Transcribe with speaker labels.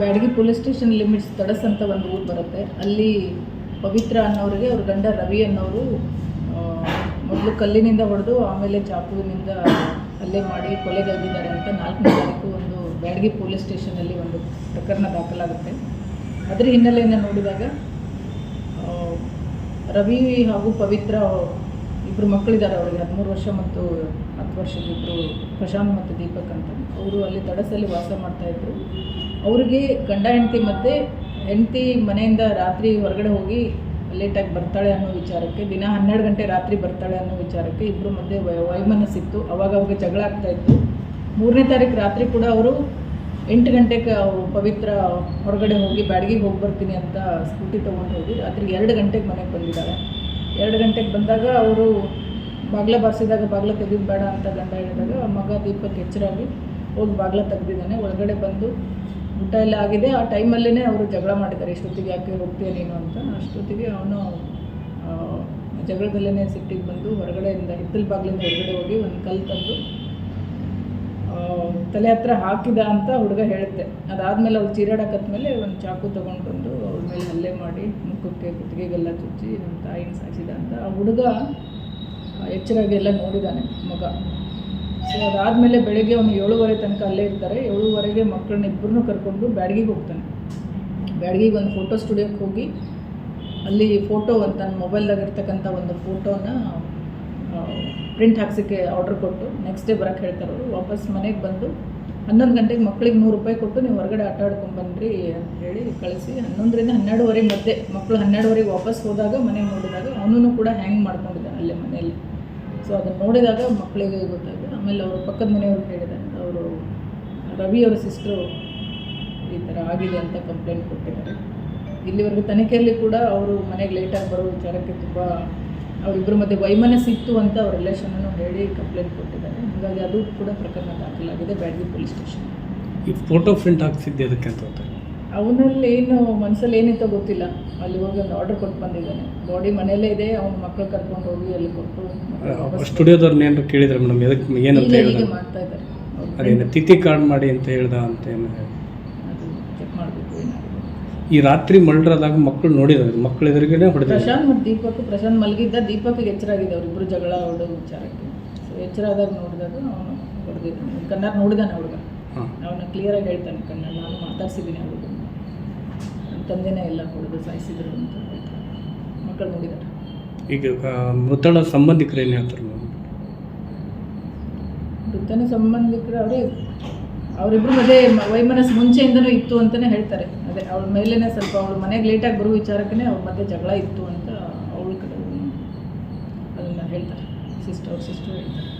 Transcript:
Speaker 1: Byadgi police station limits Tadas ಅಂತ ಒಂದು ಊರು ಬರುತ್ತೆ. ಅಲ್ಲಿ ಪವಿತ್ರ ಅನ್ನೋರಿಗೆ ಅವ್ರ ಗಂಡ ರವಿ ಅನ್ನೋರು ಮೊದಲು ಕಲ್ಲಿನಿಂದ ಹೊಡೆದು ಆಮೇಲೆ ಚಾಕುವಿನಿಂದ ಹಲ್ಲೆ ಮಾಡಿ ಕೊಲೆಗೈದಿದ್ದಾರೆ ಅಂತ ನಾಲ್ಕನೇ ತಾರೀಕು ಒಂದು ಬ್ಯಾಡಗಿ ಪೊಲೀಸ್ ಸ್ಟೇಷನಲ್ಲಿ ಒಂದು ಪ್ರಕರಣ ದಾಖಲಾಗುತ್ತೆ. ಅದರ ಹಿನ್ನೆಲೆಯನ್ನು ನೋಡಿದಾಗ ರವಿ ಹಾಗೂ ಪವಿತ್ರ ಇಬ್ಬರು ಮಕ್ಕಳಿದ್ದಾರೆ ಅವರಿಗೆ ಹದಿಮೂರು ವರ್ಷ ಮತ್ತು ಹತ್ತು ವರ್ಷದ ಇಬ್ಬರು ಪ್ರಶಾಂತ್ ಮತ್ತು ದೀಪಕ್ ಅಂತ. ಅವರು ಅಲ್ಲಿ ತಡಸಲ್ಲಿ ವಾಸ ಮಾಡ್ತಾಯಿದ್ರು ಅವರಿಗೆ ಗಂಡ, ಹೆಂಡತಿ ಮತ್ತು ಹೆಂಡತಿ ಮನೆಯಿಂದ ರಾತ್ರಿ ಹೊರಗಡೆ ಹೋಗಿ ಲೇಟಾಗಿ ಬರ್ತಾಳೆ ಅನ್ನೋ ವಿಚಾರಕ್ಕೆ, ದಿನ ಹನ್ನೆರಡು ಗಂಟೆ ರಾತ್ರಿ ಬರ್ತಾಳೆ ಅನ್ನೋ ವಿಚಾರಕ್ಕೆ ಇಬ್ಬರು ಮಧ್ಯೆ ವೈಮನಸ್ಸಿತ್ತು. ಅವಾಗ ಅವಾಗ ಜಗಳ ಆಗ್ತಾ ಇತ್ತು. ಮೂರನೇ ತಾರೀಕು ರಾತ್ರಿ ಕೂಡ ಅವರು ಎಂಟು ಗಂಟೆಗೆ ಪವಿತ್ರ ಹೊರಗಡೆ ಹೋಗಿ, ಬ್ಯಾಡಗಿಗೆ ಹೋಗಿ ಬರ್ತೀನಿ ಅಂತ ಸ್ಕೂಟಿ ತೊಗೊಂಡು ಹೋಗಿ ರಾತ್ರಿ ಎರಡು ಗಂಟೆಗೆ ಮನೆಗೆ ಬಂದಿದ್ದಾಳೆ ಎರಡು ಗಂಟೆಗೆ ಬಂದಾಗ ಅವರು ಬಾಗ್ಲ ಬಾರಿಸಿದಾಗ ಬಾಗ್ಲ ತೆಗೆದು ಬೇಡ ಅಂತ ಗಂಡ ಹೇಳಿದಾಗ ಮಗ ದೀಪಕ್ ಎಚ್ಚರಾಗಿ ಹೋಗಿ ಬಾಗ್ಲ ತೆಗೆದಿದ್ದಾನೆ. ಒಳಗಡೆ ಬಂದು ಊಟ ಎಲ್ಲ ಆಗಿದೆ. ಆ ಟೈಮಲ್ಲೇ ಅವರು ಜಗಳ ಮಾಡಿದ್ದಾರೆ. ಇಷ್ಟೊತ್ತಿಗೆ ಯಾಕೆ ಹೋಗ್ತೀಯ ನೀನು ಅಂತ. ಅಷ್ಟೊತ್ತಿಗೆ ಅವನು ಜಗಳದಲ್ಲೇ ಸಿಟ್ಟಿಗೆ ಬಂದು ಹೊರಗಡೆಯಿಂದ ಹಿತ್ತಲ ಬಾಗಿಲಿಂದ ಹೊರಗಡೆ ಹೋಗಿ ಒಂದು ಕಲ್ಲು ತಂದು ತಲೆ ಹತ್ರ ಹಾಕಿದ ಅಂತ ಹುಡುಗ ಹೇಳುತ್ತೆ. ಅದಾದಮೇಲೆ ಅವ್ಳು ಚೀರಾಡಕತ್ಮೇಲೆ ಒಂದು ಚಾಕು ತೊಗೊಂಡು ಬಂದು ಅವ್ರ ಮೇಲೆ ಹಲ್ಲೆ ಮಾಡಿ ಮುಖಕ್ಕೆ ಕುತ್ತಿಗೆಗೆಲ್ಲ ಚುಚ್ಚಿ ನಮ್ಮ ತಾಯಿನ ಸಾಯಿಸಿದ ಅಂತ ಆ ಹುಡುಗ ಎಚ್ಚರಾಗೆಲ್ಲ ನೋಡಿದ್ದಾನೆ ಮಗ. ಸೊ ಅದಾದಮೇಲೆ ಬೆಳಗ್ಗೆ ಅವನು ಏಳುವರೆ ತನಕ ಅಲ್ಲೇ ಇರ್ತಾರೆ. ಏಳುವರೆಗೆ ಮಕ್ಕಳನ್ನ ಇಬ್ಬರನ್ನೂ ಕರ್ಕೊಂಡು ಬ್ಯಾಡಗಿಗೆ ಹೋಗ್ತಾನೆ. ಬ್ಯಾಡಗಿಗೆ ಒಂದು ಫೋಟೋ ಸ್ಟುಡಿಯೋಕ್ಕೆ ಹೋಗಿ ಅಲ್ಲಿ ಫೋಟೋ ಒಂದು ತನ್ನ ಮೊಬೈಲ್ದಾಗ ಇರ್ತಕ್ಕಂಥ ಒಂದು ಫೋಟೋನ ಪ್ರಿಂಟ್ ಹಾಕ್ಸೋಕ್ಕೆ ಆರ್ಡ್ರ್ ಕೊಟ್ಟು ನೆಕ್ಸ್ಟ್ ಡೇ ಬರೋಕ್ಕೆ ಹೇಳ್ತಾರೆ ಅವರು. ವಾಪಸ್ ಮನೆಗೆ ಬಂದು ಹನ್ನೊಂದು ಗಂಟೆಗೆ ಮಕ್ಳಿಗೆ ನೂರು ರೂಪಾಯಿ ಕೊಟ್ಟು ನೀವು ಹೊರಗಡೆ ಆಟ ಬನ್ನಿರಿ ಅಂತ ಹೇಳಿ ಕಳಿಸಿ. ಹನ್ನೊಂದರಿಂದ ಹನ್ನೆರಡುವರೆ ಮಧ್ಯೆ ಮಕ್ಕಳು ಹನ್ನೆರಡುವರೆಗೆ ವಾಪಸ್ ಹೋದಾಗ ಮನೆ ನೋಡಿದಾಗ ಅವನೂ ಕೂಡ ಹ್ಯಾಂಗ್ ಮಾಡ್ಕೊಂಡಿದ್ದ ಅಲ್ಲೇ ಮನೆಯಲ್ಲಿ. ಸೊ ಅದನ್ನು ನೋಡಿದಾಗ ಮಕ್ಕಳಿಗೆ ಗೊತ್ತಾಯಿತು. ಆಮೇಲೆ ಅವರು ಪಕ್ಕದ ಮನೆಯವ್ರು ಹೇಳಿದ್ದಾರೆ ಅವರು ರವಿ ಅವರ ಸಿಸ್ಟ್ರು ಈ ಥರ ಆಗಿದೆ ಅಂತ ಕಂಪ್ಲೇಂಟ್ ಕೊಟ್ಟಿದ್ದಾರೆ. ಇಲ್ಲಿವರೆಗೂ ತನಿಖೆಯಲ್ಲಿ ಕೂಡ ಅವರು ಮನೆಗೆ ಲೇಟಾಗಿ ಬರೋ ವಿಚಾರಕ್ಕೆ ತುಂಬ ಅವರಿಬ್ಬರ ಮಧ್ಯೆ ವೈಮನಸ್ಸಿತ್ತು ಅಂತ ಅವ್ರ ರಿಲೇಷನನ್ನು ಹೇಳಿ ಕಂಪ್ಲೇಂಟ್ ಕೊಟ್ಟಿದ್ದಾರೆ. ಹಾಗಾಗಿ ಅದು ಕೂಡ ಪ್ರಕರಣ ದಾಖಲಾಗಿದೆ ಬ್ಯಾಡ್ಗಿ ಪೊಲೀಸ್ ಸ್ಟೇಷನ್.
Speaker 2: ಈ ಫೋಟೋ ಪ್ರಿಂಟ್ ಹಾಕ್ಸಿದ್ದೆ ಅದಕ್ಕೆ ಅಂತ
Speaker 1: ಅವನಲ್ಲಿ ಏನು ಮನಸ್ಸಲ್ಲಿ ಏನಿತ್ತೋ ಗೊತ್ತಿಲ್ಲ. ಅಲ್ಲಿ ಹೋಗಿ ಒಂದು ಆರ್ಡರ್ ಕೊಟ್ಟು ಬಂದಿದ್ದಾನೆ. ಬಾಡಿ ಮನೆಯಲ್ಲೇ ಇದೆ ಅವ್ನ ಮಕ್ಕಳು ಕರ್ಕೊಂಡು ಹೋಗಿ ಅಲ್ಲಿ ಕೊಟ್ಟು
Speaker 2: ಸ್ಟುಡಿಯೋದವ್ರನ್ನ ಏನಾರು ಕೇಳಿದ್ರೆ ಮೇಡಮ್ ಎದಕ್ಕೆ
Speaker 1: ಏನು
Speaker 2: ಅಂತ
Speaker 1: ಹೇಳಿದ್ರೆ ಮಾಡ್ತಾ ಇದ್ದಾರೆ.
Speaker 2: ಅದೇನು ತಿಥಿ ಕಾರ್ಡ್ ಮಾಡಿ ಅಂತ ಹೇಳ್ದ ಅಂತ ಏನು?
Speaker 1: ಅದು ಚೆಕ್ ಮಾಡಬೇಕು ಏನಾಗಿದೆ
Speaker 2: ಈ ರಾತ್ರಿ ಮಲ್ಡ್ರದಾಗ ಮಕ್ಕಳು ನೋಡಿದ್ರು ಮಕ್ಕಳು ಎದುರುಗಡೆ ಹೊಡೆದ
Speaker 1: ಪ್ರಶಾಂತ್ ಮತ್ತು ದೀಪಕ್ ಪ್ರಶಾಂತ್ ಮಲಗಿದ್ದ ದೀಪಕ್ಗೆ ಎಚ್ಚರಾಗಿದೆ ಅವರಿಬ್ಬರು ಜಗಳ ಹೊಡೋ ವಿಚಾರಕ್ಕೆ. ಸೊ ಎಚ್ಚರಾದಾಗ ನೋಡಿದಾಗ ಅವನು ಹೊಡೆದಿದ್ದಾನೆ. ಕನ್ನಡ ನೋಡಿದಾನೆ ಹುಡುಗ. ಅವನ ಕ್ಲಿಯರಾಗಿ ಹೇಳ್ತಾನೆ ಕನ್ನಡ ನಾನು ಮಾತಾಡ್ಸಿದ್ದೀನಿ ಆ ಹುಡುಗನ. ನನ್ನ ತಂದೆನೇ ಎಲ್ಲ ಹೊಡೆದು ಸಾಯಿಸಿದ್ರು ಅಂತ ಮಕ್ಕಳು ನೋಡಿದ್ದಾರೆ
Speaker 2: ಈಗ ಮೃತಳ ಸಂಬಂಧಿಕರು ಏನು ಹೇಳ್ತಾರೆ?
Speaker 1: ಮೃತನ ಸಂಬಂಧಿಕರು ಅವರೇ ಅವರಿಬ್ಬರ ಅದೇ ವೈಮನಸ್ ಮುಂಚೆಯಿಂದನೂ ಇತ್ತು ಅಂತಲೇ ಹೇಳ್ತಾರೆ. ಅದೇ ಅವಳ ಮೇಲೇ ಸ್ವಲ್ಪ ಅವಳು ಮನೆಗೆ ಲೇಟಾಗಿ ಬರೋ ವಿಚಾರಕ್ಕೇ ಅವ್ರ ಮಧ್ಯೆ ಜಗಳ ಇತ್ತು ಅಂತ ಅವಳ ಕಡೆ ಅದನ್ನು ಹೇಳ್ತಾರೆ. ಸಿಸ್ಟರ್ ಅವ್ರ ಸಿಸ್ಟರ್ ಹೇಳ್ತಾರೆ.